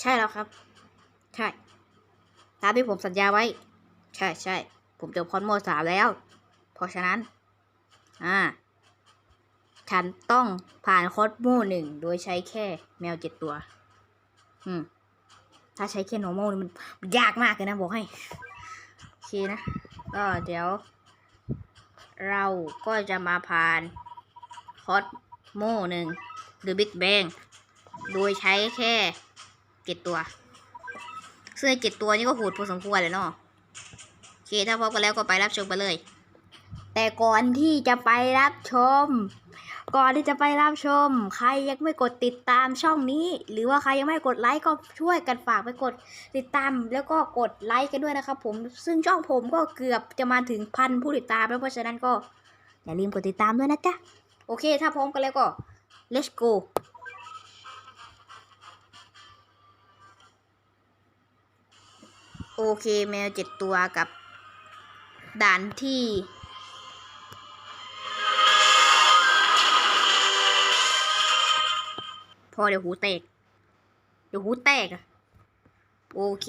ใช่แล้วครับ ใช่ ตามที่ผมสัญญาไว้ ใช่ใช่ ผมจบคอนโมสามแล้ว เพราะฉะนั้น อ่า ฉันต้องผ่านคอสโมหนึ่งโดยใช้แค่แมวเจ็ดตัว อืม ถ้าใช้แค่ normal นี่มันมันยากมากเลยนะบอกให้โอเคนะ ก็เดี๋ยว เราก็จะมาผ่านคอสโมหนึ่งหรือ Big Bang โดยใช้แค่ เจ็ดตัว ซึ่งไอ้เจ็ดตัวนี้ก็โหดพอสมควรเลยเนาะโอเคถ้าพร้อมกันแล้วก็ไปรับชมกันเลย แต่ก่อนที่จะไปรับชม ก่อนที่จะไปรับชม ใครยังไม่กดติดตามช่องนี้ หรือว่าใครยังไม่กดไลค์ก็ช่วยกันฝากไปกดติดตาม แล้วก็กดไลค์กันด้วยนะครับผมซึ่งช่องผมก็เกือบจะมาถึงพันผู้ติดตามแล้วเพราะฉะนั้นก็อย่าลืมกดติดตามด้วยนะจ๊ะโอเค ถ้าพร้อมกันแล้วก็ let's go โอเคแมวเจ็ดตัวกับ ด่านที่พอเดี๋ยวหูแตก เดี๋ยวหูแตกอะโอเค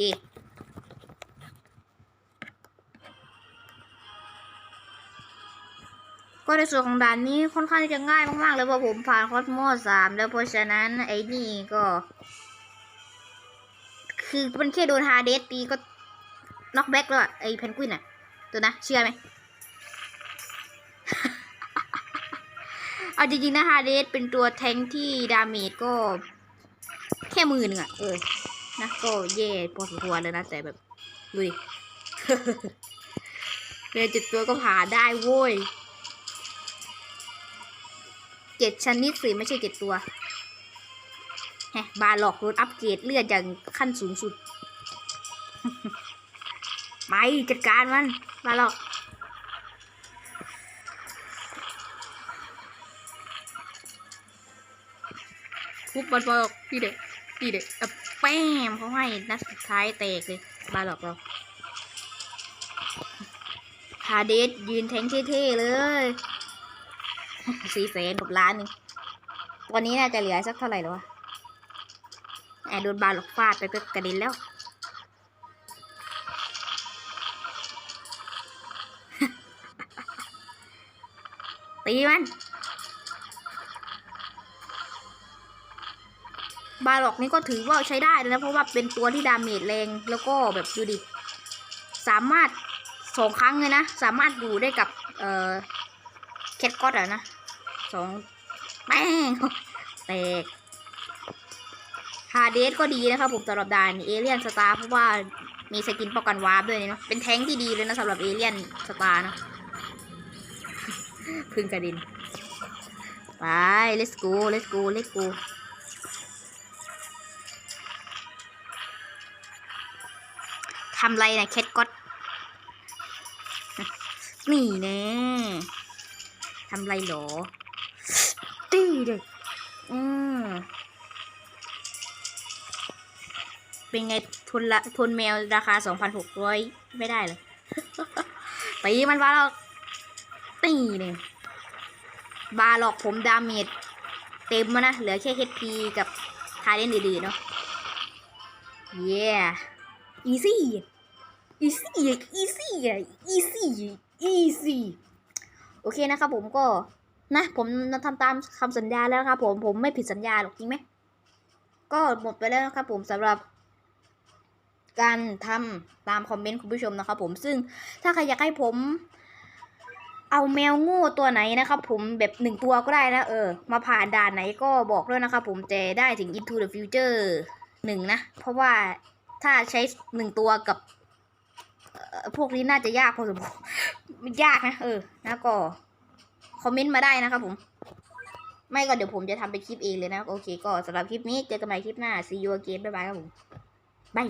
ก็ในส่วนของด่านนี้ค่อนข้างจะง่ายมาก ๆ เลยเพราะผมผ่านคอสโมสามแล้วเพราะฉะนั้นไอ้นี่ก็ คือมันแค่โดนฮาเดสตีก็ น็อกแบ็กแล้วอะไอ้เพนกวินอะตัวนะเชื่อไหมเอาจริงๆนะฮาเดสเป็นตัวแทงที่ดาเมจก็ แค่มือหนึ่งอะเออนะก็แย่พอสมควรเลยนะแต่แบบดูดิเรียนจ็ดตัวก็ผ่าได้โว้ยเจ็ดชนิดสิไม่ใช่เจ็ดตัวแฮบาหลอกรถอัปเกรดเลือดอย่างขั้นสูงสุด ไปจัดการมันบาหลอกทุบมันบอกพี่เด็กพี่เด็กอะแป้มเขาให้นัดสุดท้ายแตกเลยบาหลอกเราฮาเดสยืนแทงเท่ๆเลยสี่แสนกับล้านนึงวันนี้น่าจะเหลือสักเท่าไหร่แล้วะแอบโดนบาหลอกฟาดไปก็กระเด็นแล้ว ตีมันบาหลอกนี่ก็ถือว่าใช้ได้เลยนะเพราะว่าเป็นตัวที่ดาเมจแรงแล้วก็แบบดูดิ สามารถสองครั้งเลยนะ สามารถอยู่ได้กับ เอ่อแคทก็อดอะนะสองแป้งแตกฮาเดสก็ดีนะครับผมสำหรับด่านเอเลียนสตาร์เพราะว่ามีสกินป้องกันวาร์ปด้วยเนาะเป็นแท้งที่ดีเลยนะสำหรับเอเลียนสตาร์นะ พึ่งกระดิน ไป let's go let's go let's go ทำไรนะแคทก็อดนี่แน่ทำไรหรอ ตีเลยอืมเป็นไงทุนละทุนแมวราคาสองพันหกร้อยไม่ได้เลย ตีมันบาหลอก ตีเลยบาหลอกผมดาเมจเต็มแล้วนะ เหลือแค่ HP กับทาเล่นดีๆเนาะ yeah easy easy easy easy easy โอเคนะครับผมก็นะผมทำตามคำสัญญาแล้วครับผมผมไม่ผิดสัญญาหรอกจริงไหมก็หมดไปแล้วนะครับผมสำหรับการทำตามคอมเมนต์คุณผู้ชมนะครับผมซึ่งถ้าใครอยากให้ผม เอาแมวง่ตัวไหนนะครับผมแบบหนึ่งตัวก็ได้นะเออ มาผ่านด่านไหนก็บอกด้วยนะครับผมจะได้ถึง Into the Future หนึ่งนะ เพราะว่าถ้าใช้หนึ่งตัวกับออพวกนี้น่าจะยากพอสมควรยากนะเออนะก็คอมเมนต์มาได้นะครับผม ไม่ก็เดี๋ยวผมจะทำเป็นคลิปเองเลยนะ โอเค ก็สำหรับคลิปนี้เจอกันใหม่คลิปหน้า see you again บ๊ายบายครับผมบาย